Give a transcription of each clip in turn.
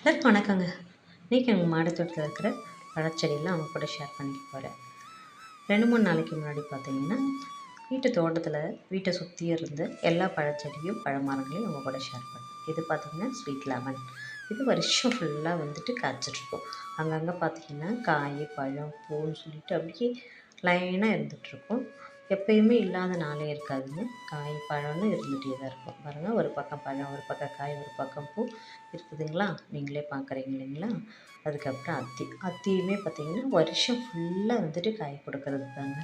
எல்லாருக்கும் வணக்கங்க. இன்றைக்கி எங்கள் மாடி தோட்டத்தில் இருக்கிற பழச்செடியெல்லாம் அவங்க கூட ஷேர் பண்ணிக்க போகிறேன் ரெண்டு மூணு நாளைக்கு முன்னாடி பார்த்தீங்கன்னா வீட்டு தோட்டத்தில் வீட்டை சுற்றி இருந்து எல்லா பழச்செடியும் பழமரங்களையும் அவங்க கூட ஷேர் பண்ணேன். இது பார்த்திங்கன்னா ஸ்வீட் லெமன் இது வருஷம் ஃபுல்லாக வந்துட்டு காய்ச்சிட்ருக்கோம். அங்கங்கே பார்த்திங்கன்னா காய் பழம் பூன்னு சொல்லிட்டு அப்படியே லைனாக இருந்துகிட்ருக்கோம் எப்பயுமே இல்லாத நாளே இருக்காதுங்க. காய் பழம்னு இருந்துகிட்டே தான் இருக்கும். பாருங்கள் ஒரு பக்கம் பழம் ஒரு பக்கம் காய் ஒரு பக்கம் பூ இருக்குதுங்களா? நீங்களே பார்க்குறீங்க இல்லைங்களா? அதுக்கப்புறம் அத்தி. அத்தியுமே பார்த்திங்கன்னா வருஷம் ஃபுல்லாக வந்துட்டு காய் கொடுக்கறது தாங்க.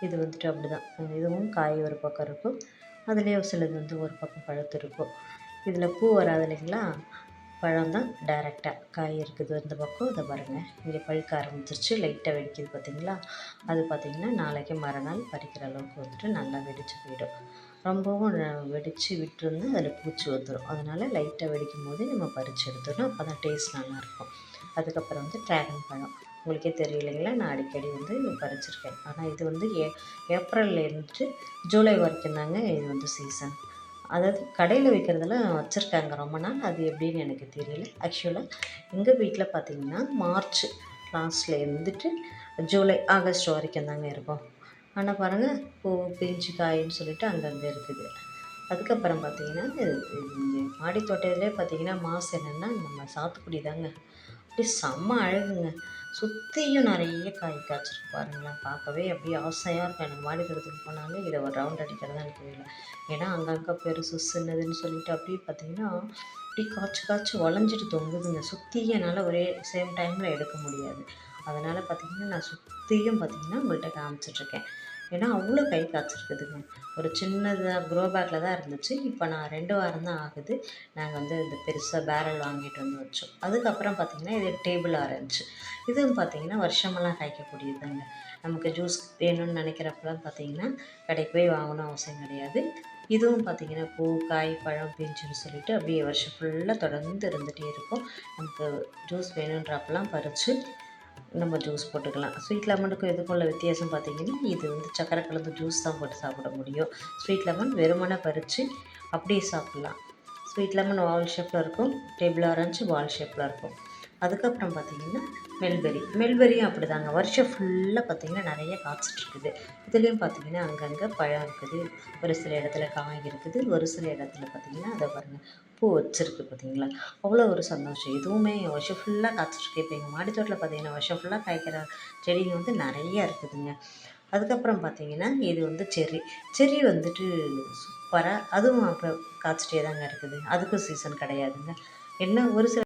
இது வந்துட்டு அப்படி தான் இதுவும் காய் ஒரு பக்கம் இருக்கும். அதுலேயே சிலது வந்து ஒரு பக்கம் பழுத்து இருக்கும். இதில் பூ வராது இல்லைங்களா? பழம் தான் டேரெக்டாக காய் இருக்குது இந்த பக்கம். இதை பாருங்கள் இங்கே பழுக்க ஆரம்பிச்சிருச்சு. லைட்டாக வெடிக்குது பார்த்தீங்களா? அது பார்த்திங்கன்னா நாளைக்கு மறுநாள் பறிக்கிற அளவுக்கு வந்துட்டு நல்லா வெடித்து போயிடும். ரொம்பவும் வெடித்து விட்டுருந்து அதில் பூச்சி வந்துடும் அதனால் லைட்டாக வெடிக்கும் போதே நம்ம பறித்து எடுத்துடணும். அப்போ தான் டேஸ்ட் நல்லாயிருக்கும் அதுக்கப்புறம் வந்து ட்ராகன் பழம். உங்களுக்கே தெரியலைங்களா? நான் அடிக்கடி வந்து பறிச்சிருக்கேன். ஆனால் இது வந்து ஏ ஏப்ரல்லேருந்து ஜூலை வரைக்கும் தாங்க இது வந்து சீசன் அதாவது கடையில் விற்கிறதெல்லாம் வச்சுருக்காங்க ரொம்ப நாள். அது எப்படின்னு எனக்கு தெரியல. ஆக்சுவலாக எங்கள் வீட்டில் பார்த்திங்கன்னா மார்ச் லாஸ்ட்டில் இருந்துட்டு ஜூலை ஆகஸ்ட் வரைக்கும் தாங்க இருக்கும். ஆனால் பாருங்கள் பூ பிஞ்சு காயின்னு சொல்லிட்டு அங்கங்கே இருக்குது. அதுக்கப்புறம் பார்த்திங்கன்னா இங்கே மாடி பார்த்திங்கன்னா மாசு என்னென்னா நம்ம சாத்துக்குடி தாங்க. அப்படியே செம்ம அழகுங்க. சுற்றியும் நிறைய காய் காய்ச்சிருக்கு பாருங்களேன். பார்க்கவே அப்படியே ஆசையாக இருக்கும் எனக்கு மாடி தோட்டத்துக்கு போனாலே இதை ஒரு ரவுண்ட் அடிக்கிறது தான் எனக்கு வேலை ஏன்னா அங்கங்கே பெருசு சின்னதுன்னு சொல்லிட்டு அப்படியே பார்த்தீங்கன்னா அப்படி காய்ச்சி காய்ச்சி வளைஞ்சிட்டு தொங்குதுங்க. சுற்றியும் என்னால் ஒரே சேம் டைமில் எடுக்க முடியாது. அதனால் பார்த்திங்கன்னா நான் சுற்றியும் பார்த்திங்கன்னா உங்கள்கிட்ட காமிச்சிட்ருக்கேன் ஏன்னா அவ்வளோ கை காய்ச்சிருக்குதுங்க ஒரு சின்னதாக க்ரோ பேக்கில் தான் இருந்துச்சு. இப்போ நான் ரெண்டு வாரம் தான் ஆகுது. நாங்கள் வந்து இந்த பெருசாக பேரல் வாங்கிட்டு வந்து வச்சோம். அதுக்கப்புறம் பார்த்திங்கன்னா இது டேபிள் ஆரஞ்சு இதுவும் பார்த்திங்கன்னா வருஷமெல்லாம் காய்க்கக்கூடியதுங்க நமக்கு ஜூஸ் வேணும்னு நினைக்கிறப்பெல்லாம் பார்த்திங்கன்னா கடைக்கு போய் வாங்கணும் அவசியம் கிடையாது. இதுவும் பார்த்திங்கன்னா பூ காய் பழம் பிஞ்சுன்னு சொல்லிட்டு அப்படியே வருஷம் ஃபுல்லாக தொடர்ந்து இருந்துகிட்டே இருக்கும். நமக்கு ஜூஸ் வேணுன்றப்பெல்லாம் பறித்து நம்ம ஜூஸ் போட்டுக்கலாம். ஸ்வீட் லெமனுக்கும் இதுக்கும் வித்தியாசம் பார்த்திங்கன்னா இது வந்து சக்கரை கலந்து ஜூஸ் தான் போட்டு சாப்பிட முடியும். ஸ்வீட் லெமன் வெறுமனை பறித்து அப்படியே சாப்பிட்லாம். ஸ்வீட் லெமன் வால் ஷேப்பில் இருக்கும் டேபிள் ஆரஞ்சு வால் ஷேப்பில் இருக்கும். அதுக்கப்புறம் பார்த்திங்கன்னா மெல்பெரி. மெல்பெரியும் அப்படி தாங்க வருஷம் ஃபுல்லாக பார்த்திங்கன்னா நிறைய காய்ச்சிட்ருக்குது. இதுலேயும் பார்த்திங்கன்னா அங்கங்கே பழம் இருக்குது. ஒரு சில இடத்துல காய் இருக்குது. ஒரு சில இடத்துல பார்த்திங்கன்னா அதை பாருங்கள் பூ வச்சுருக்கு பார்த்தீங்களா? அவ்வளோ ஒரு சந்தோஷம். எதுவுமே வருஷம் ஃபுல்லாக காய்ச்சிட்ருக்கு. இப்போ எங்கள் மாடித்தோட்டில் பார்த்தீங்கன்னா பார்த்திங்கன்னா வருஷம் ஃபுல்லாக காய்க்கிற செடிங்க வந்து நிறைய இருக்குதுங்க. அதுக்கப்புறம் பார்த்திங்கன்னா இது வந்து செர்ரி செர்ரி வந்துட்டு சூப்பராக அதுவும் அப்போ காய்ச்சிட்டே தாங்க இருக்குது. அதுக்கும் சீசன் கிடையாதுங்க. என்ன ஒரு சில